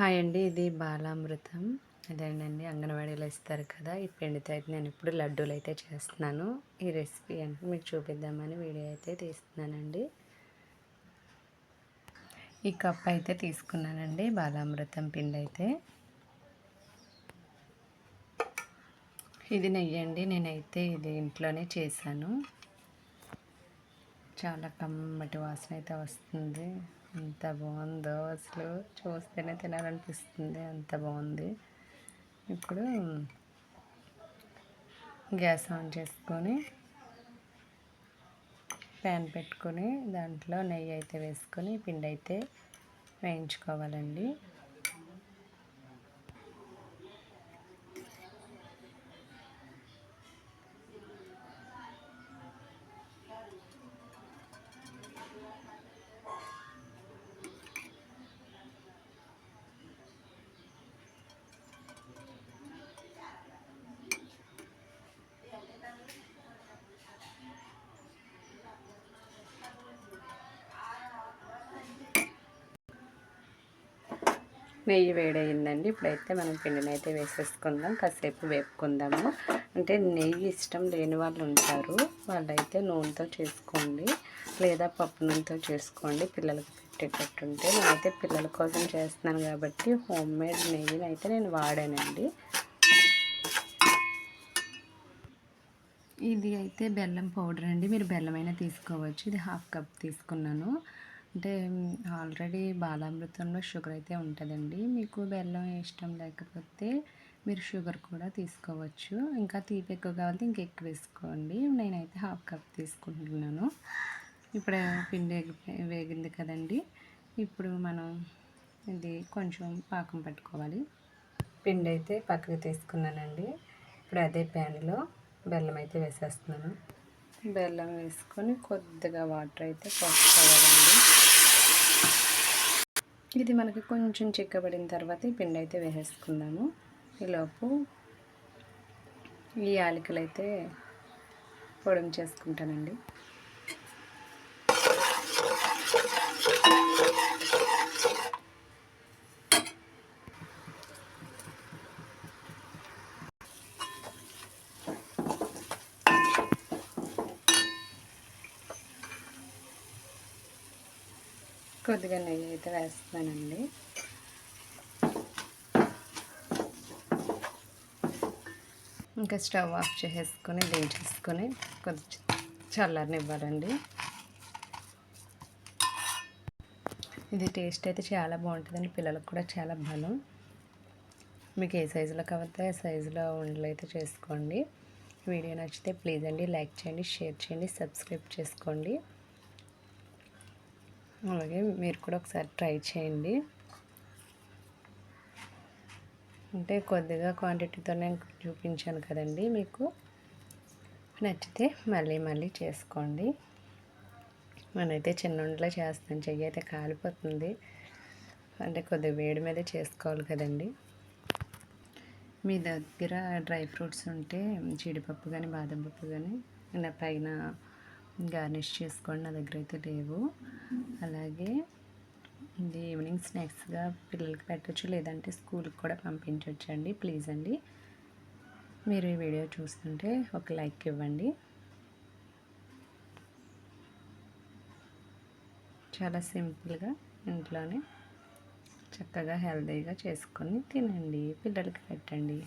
Hi అండి. ఇది బాలామృతం. అదేనండి అంగన్వాడీలో ఇస్తారు కదా. ఈ పిండితో అయితే నేను ఇప్పుడు లడ్డూలు అయితే చేస్తున్నాను. ఈ రెసిపీ అంటే మీకు చూపిద్దామని వీడియో అయితే తీస్తున్నానండి. ఈ కప్ అయితే తీసుకున్నానండి బాలామృతం పిండి అయితే. ఇది నెయ్యి అండి నేనైతే ఇది ఇంట్లోనే చేశాను. చాలా కమ్మటి వాసన అయితే వస్తుంది. ఎంత బాగుందో అసలు చూస్తేనే తినాలనిపిస్తుంది అంత బాగుంది. ఇప్పుడు గ్యాస్ ఆన్ చేసుకొని ప్యాన్ పెట్టుకొని దాంట్లో నెయ్యి అయితే వేసుకొని పిండి అయితే వేయించుకోవాలండి. నెయ్యి వేడయిందండి. ఇప్పుడైతే మనం పిండిని అయితే వేసేసుకుందాం. కాసేపు వేపుకుందాము. అంటే నెయ్యి ఇష్టం లేని వాళ్ళు ఉంటారు. వాళ్ళైతే నూనెతో చేసుకోండి. లేదా పప్పు నూనెతో చేసుకోండి. పిల్లలకి పెట్టేటట్టుంటే నేనైతే పిల్లల కోసం చేస్తున్నాను కాబట్టి హోమ్ మేడ్ నెయ్యిని అయితే నేను వాడానండి. ఇది అయితే బెల్లం పౌడర్ అండి. మీరు బెల్లమైనా తీసుకోవచ్చు. ఇది హాఫ్ కప్ తీసుకున్నాను. అంటే ఆల్రెడీ బాలామృతంలో షుగర్ అయితే ఉంటుందండి. మీకు బెల్లం ఇష్టం లేకపోతే మీరు షుగర్ కూడా తీసుకోవచ్చు. ఇంకా తీపి ఎక్కువ కావాలంటే ఇంకెక్కువ వేసుకోండి. నేనైతే హాఫ్ కప్ తీసుకుంటున్నాను. ఇప్పుడు పిండి వేగింది కదండి. ఇప్పుడు మనం ఇది కొంచెం పాకం పట్టుకోవాలి. పిండి అయితే పక్కకి తీసుకున్నానండి. ఇప్పుడు అదే ప్యాన్లో బెల్లం అయితే వేసేస్తున్నాను. బెల్లం వేసుకొని కొద్దిగా వాటర్ అయితే పోసుకోవాలండి. ఇది మనకి కొంచెం చిక్కబడిన తర్వాత ఈ పిండి అయితే వేసేసుకుందాము. ఈలోపు ఈ యాలకులు అయితే పొడం చేసుకుంటానండి. కొద్దిగా నెయ్యి అయితే వేస్తున్నానండి. ఇంకా స్టవ్ ఆఫ్ చేసేసుకొని దించేసుకొని కొద్ది చల్లారనివ్వాలండి. ఇది టేస్ట్ అయితే చాలా బాగుంటుందండి పిల్లలకు కూడా చాలా బలం. మీకు ఏ సైజులో కావాలంటే ఆ సైజులో ఉండలు అయితే చేసుకోండి. వీడియో నచ్చితే ప్లీజ్ అండి లైక్ చేయండి షేర్ చేయండి సబ్స్క్రైబ్ చేసుకోండి. అలాగే మీరు కూడా ఒకసారి ట్రై చేయండి. అంటే కొద్దిగా క్వాంటిటీతోనే చూపించాను కదండి మీకు. నచ్చితే మళ్ళీ మళ్ళీ చేసుకోండి. మనైతే చిన్న చేస్తాను. చెయ్యి అయితే కాలిపోతుంది. అంటే కొద్దిగా వేడి మీద చేసుకోవాలి కదండి. మీ దగ్గర డ్రై ఫ్రూట్స్ ఉంటే జీడిపప్పు కానీ బాదం పప్పు కానీ పైన గార్నిష్ చేసుకోండి నా దగ్గర అయితే లేవు. అలాగే ఇది ఈవినింగ్ స్నాక్స్గా పిల్లలకి పెట్టచ్చు లేదంటే స్కూల్కి కూడా పంపించవచ్చు అండి ప్లీజ్ అండి. మీరు ఈ వీడియో చూస్తుంటే ఒక లైక్ ఇవ్వండి. చాలా సింపుల్గా ఇంట్లోనే చక్కగా హెల్తీగా చేసుకొని తినండి పిల్లలకి పెట్టండి.